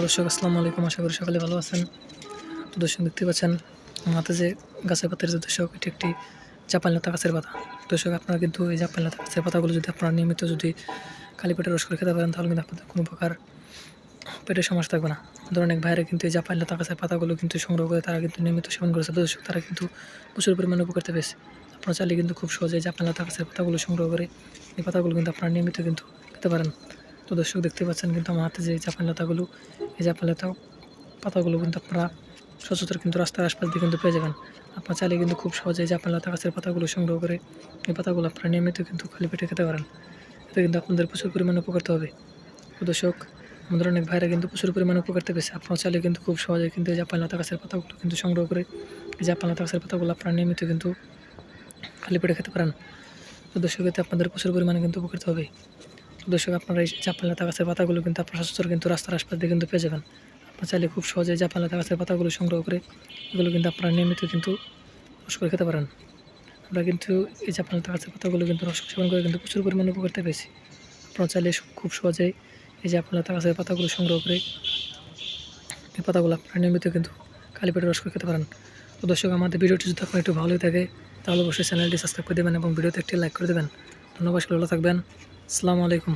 দর্শক আসসালামু আলাইকুম, আশা করি সকালে ভালো আছেন। তো দর্শক, দেখতে পাচ্ছেন মাথায় যে গাছের পাতার যে দর্শক, এটি একটি জাপান লতা গাছের পাতা। দর্শক, আপনারা কিন্তু এই জাপান লতা গাছের পাতাগুলো যদি আপনারা নিয়মিত যদি খালি পেটে রস করে খেতে পারেন, তাহলে কিন্তু আপনাদের কোনো প্রকার পেটের সমস্যা থাকবে না। আমাদের অনেক ভাইরা কিন্তু এই জাপান লতা গাছের পাতাগুলো কিন্তু সংগ্রহ করে, তারা কিন্তু নিয়মিত সেবন করেছে। দর্শক, তারা কিন্তু প্রচুর পরিমাণে উপকার পেয়েছে আপনারা চাইলে কিন্তু খুব সহজে জাপান লতা গাছের পাতাগুলো সংগ্রহ করে, এই পাতাগুলো কিন্তু আপনারা নিয়মিত কিন্তু খেতে পারেন। তো দর্শক দেখতে পাচ্ছেন কিন্তু আমার হাতে যে জাপান লতাগুলো, এই জাপান লতা পাতাগুলো কিন্তু আপনারা সচেতন কিন্তু রাস্তার আশপাশ দিয়ে কিন্তু পেয়ে যাবেন। আপনার চাইলে কিন্তু খুব সহজে জাপান লতা গাছের পাতাগুলো সংগ্রহ করে এই পাতাগুলো আপনারা নিয়মিত কিন্তু খালি পেটে খেতে পারেন। এতে কিন্তু আপনাদের প্রচুর পরিমাণে উপকার হবে। তো দর্শক, আমাদের অনেক ভাইরা কিন্তু প্রচুর পরিমাণে উপকার পেয়েছে। আপনারা চাইলে কিন্তু খুব সহজে কিন্তু এই জাপান লতা গাছের পাতাগুলো কিন্তু সংগ্রহ করে এই জাপান লতা গাছের পাতাগুলো আপনারা নিয়মিত কিন্তু খালি পেটে খেতে পারেন। তো দর্শক, এতে আপনাদের প্রচুর পরিমাণে কিন্তু উপকৃত হবে দর্শক, আপনারা এই জাপান লতা গাছের পাতাগুলো কিন্তু আপনার সচরাচর কিন্তু রাস্তার আশপাশ দিয়ে কিন্তু পেয়ে যাবেন। আপনার চাইলে খুব সহজে জাপান লতা গাছের পাতাগুলো সংগ্রহ করে এগুলো কিন্তু আপনারা নিয়মিত কিন্তু রস করে খেতে পারেন। আমরা কিন্তু এই জাপান লতা গাছের পাতাগুলো কিন্তু রস সেবন করে কিন্তু প্রচুর পরিমাণে উপকারিতা পেয়েছি। আপনারা চাইলে খুব সহজেই এই জাপান লতা গাছের পাতাগুলো সংগ্রহ করে এই পাতাগুলো আপনারা নিয়মিত কিন্তু খালি পেটে রস করে খেতে পারেন। তো দর্শক, আমাদের ভিডিওটি যদি আপনার একটু ভালোই থাকে, তাহলে অবশ্যই চ্যানেলটি সাবস্ক্রাইব করে দেবেন এবং ভিডিওতে একটি লাইক করে দেবেন। ধন্যবাদ ভালো থাকবেন। আসসালামু আলাইকুম।